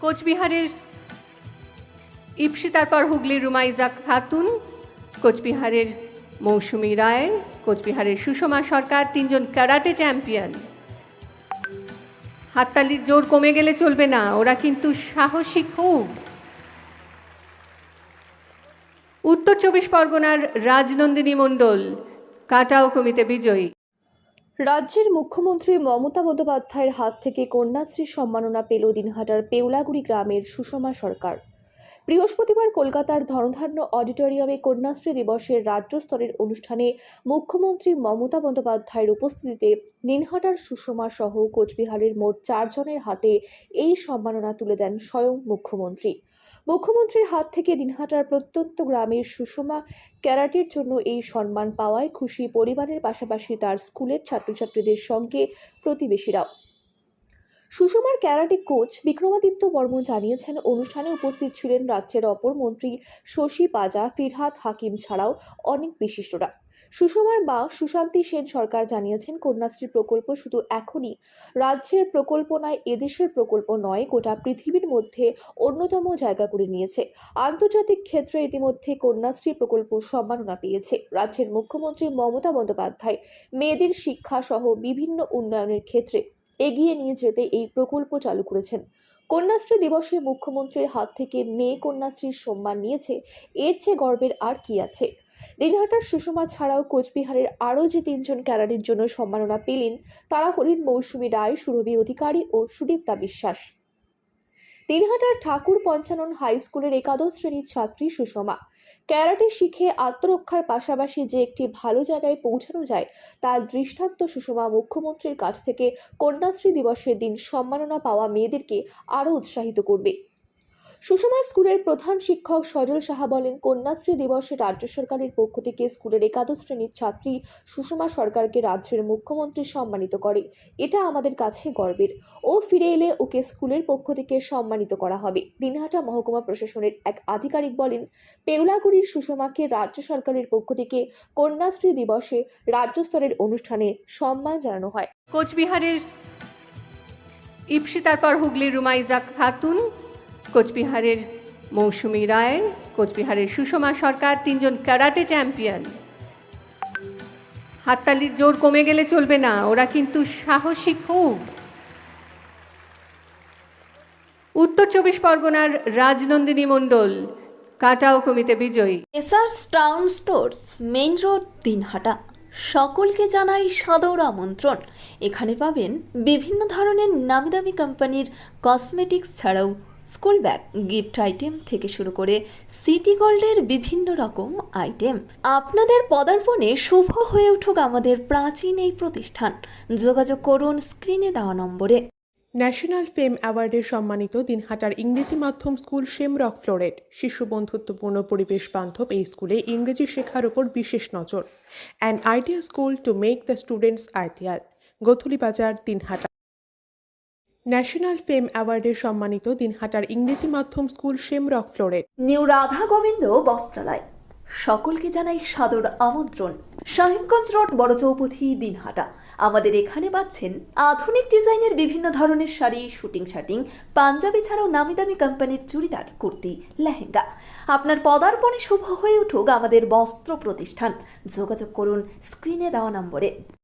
কোচবিহারের ইপসি তারপর হুগলির রুমাইজা খাতুন, কোচবিহারের মৌসুমী রায়, কোচবিহারের সুষমা সরকার, তিনজন ক্যারাটে চ্যাম্পিয়ন। হাততালির জোর কমে গেলে চলবে না, ওরা কিন্তু সাহসী খুব। উত্তর চব্বিশ পরগনার রাজনন্দিনী মণ্ডল, কাটাও কমিতে বিজয়ী। রাজ্যের মুখ্যমন্ত্রী মমতা বন্দ্যোপাধ্যায়ের হাত থেকে কন্যাশ্রী সম্মাননা পেল দিনহাটার পেউলাগুড়ি গ্রামের সুষমা সরকার। বৃহস্পতিবার কলকাতার ধনধান্য অডিটোরিয়ামে কন্যাশ্রী দিবসের রাজ্য স্তরের অনুষ্ঠানে মুখ্যমন্ত্রী মমতা বন্দ্যোপাধ্যায়ের উপস্থিতিতে দিনহাটার সুষমা সহ কোচবিহারের মোট চারজনের হাতে এই সম্মাননা তুলে দেন স্বয়ং মুখ্যমন্ত্রী। মুখ্যমন্ত্রীর হাত থেকে দিনহাটার প্রত্যন্ত গ্রামের সুষমা ক্যারাটের জন্য এই সম্মান পাওয়ায় খুশি পরিবারের পাশাপাশি তার স্কুলের ছাত্রছাত্রীদের সঙ্গে প্রতিবেশীরাও। সুষমার ক্যারাটে কোচ বিক্রমাদিত্য বর্ম জানিয়েছেন, অনুষ্ঠানে উপস্থিত ছিলেন রাজ্যের অপর মন্ত্রী শশী পাজা, ফিরহাদ হাকিম ছাড়াও অনেক বিশিষ্টরা। সুষমার মা সুশান্তি সেন সরকার জানিয়েছেন, কন্যাশ্রী প্রকল্প শুধু এখনই রাজ্যের প্রকল্প নয়, এদেশের প্রকল্প নয়, গোটা পৃথিবীর মধ্যে অন্যতম জায়গা করে নিয়েছে। আন্তর্জাতিক ক্ষেত্রে ইতিমধ্যে কন্যাশ্রী প্রকল্প সম্মাননা পেয়েছে। রাজ্যের মুখ্যমন্ত্রী মমতা বন্দ্যোপাধ্যায় মেয়েদের শিক্ষা সহ বিভিন্ন উন্নয়নের ক্ষেত্রে এগিয়ে নিয়ে যেতে এই প্রকল্প চালু করেছেন। কন্যাশ্রী দিবসে মুখ্যমন্ত্রীর হাত থেকে মেয়ে কন্যাশ্রীর সম্মান নিয়েছে, এর চেয়ে গর্বের আর কি আছে? দিনহাটার সুষমা ছাড়াও কোচবিহারের আরও যে তিনজন ক্যারাটের জন্য সম্মাননা পেলেন, তারা হলেন মৌসুমী রায়, সুরভি অধিকারী ও সুদীপ্তা বিশ্বাস। দিনহাটার ঠাকুর পঞ্চানন হাই স্কুলের একাদশ শ্রেণির ছাত্রী সুষমা। ক্যারাটে শিখে আত্মরক্ষার পাশাপাশি যে একটি ভালো জায়গায় পৌঁছানো যায়, তার দৃষ্টান্ত সুষমা মুখ্যমন্ত্রীর কাছ থেকে কন্যাশ্রী দিবসের দিন সম্মাননা পাওয়া মেয়েদেরকে আরও উৎসাহিত করবে। সুষমার স্কুলের প্রধান শিক্ষক সজল সাহা বলেন, কন্যাশ্রী দিবসে রাজ্য সরকারের পক্ষ থেকে স্কুলের একাদশ শ্রেণির ছাত্রী সুষমা সরকারকে রাজ্যের মুখ্যমন্ত্রী সম্মানিত করে। এটা আমাদের কাছে গর্বের। ও ফিরে এলে ওকে স্কুলের পক্ষ থেকে সম্মানিত করা হবে। দিনহাটা মহকুমা প্রশাসনের এক আধিকারিক বলেন, পেউলাগুড়ির সুষমাকে রাজ্য সরকারের পক্ষ থেকে কন্যাশ্রী দিবসে রাজ্য স্তরের অনুষ্ঠানে সম্মান জানানো হয়। কোচবিহারের ইপসি, তারপর হুগলির রুমাইজা খাতুন কোচবিহারের মৌসুমী রায়, কোচবিহারের সুষমা সরকার, তিনজন ক্যারাটে চ্যাম্পিয়ন। হাততালির জোর কমে গেলে চলবে না, ওরা কিন্তু সাহসী খুব। উত্তর চব্বিশ পরগনার রাজনন্দিনী মণ্ডল, কাটাও কমিতে বিজয়ী। Essars town stores, main road, Dinhata. সকলকে জানাই সাদর আমন্ত্রণ। এখানে পাবেন বিভিন্ন ধরনের নামি দামি কোম্পানির কসমেটিক্স ছাড়াও স্কুল ব্যাগ, গিফট আইটেম থেকে শুরু করে সিটি গোল্ডের বিভিন্ন রকম আইটেম। আপনাদের পদার্পণে শুভ হয়ে উঠুক আমাদের প্রাচীন এই প্রতিষ্ঠান। যোগাযোগ করুন স্ক্রিনে দেওয়া নম্বরে। ন্যাশনাল ফেম অ্যাওয়ার্ডে সম্মানিত দিনহাটার ইংরেজি মাধ্যম স্কুল শেমরক ফ্লোরেট, শিশু বন্ধুত্বপূর্ণ পরিবেশ বান্ধব এই স্কুলে ইংরেজি শেখার ওপর বিশেষ নজর। An idea school to make the students ideal Gathuli Bazar, Dinhata. National fame অ্যাওয়ার্ডে সম্মানিত দিনহাটার ইংরেজি মাধ্যম স্কুল শেমরক ফ্লোরে। নিউ রাধা গোবিন্দ বস্ত্রালয়। সকলকে জানাই সাদর আমন্ত্রণ। সাহেবগঞ্জ রোড, বড় চৌপথি, দিনহাটা। আমাদের এখানে পাচ্ছেন আধুনিক ডিজাইনের বিভিন্ন ধরনের শাড়ি, শুটিং, শাটিং, পাঞ্জাবি ছাড়াও নামি দামি কোম্পানির চুড়িদার, কুর্তি, লেহেঙ্গা। আপনার পদার্পণে শুভ হয়ে উঠুক আমাদের বস্ত্র প্রতিষ্ঠান। যোগাযোগ করুন স্ক্রিনে দেওয়া নম্বরে।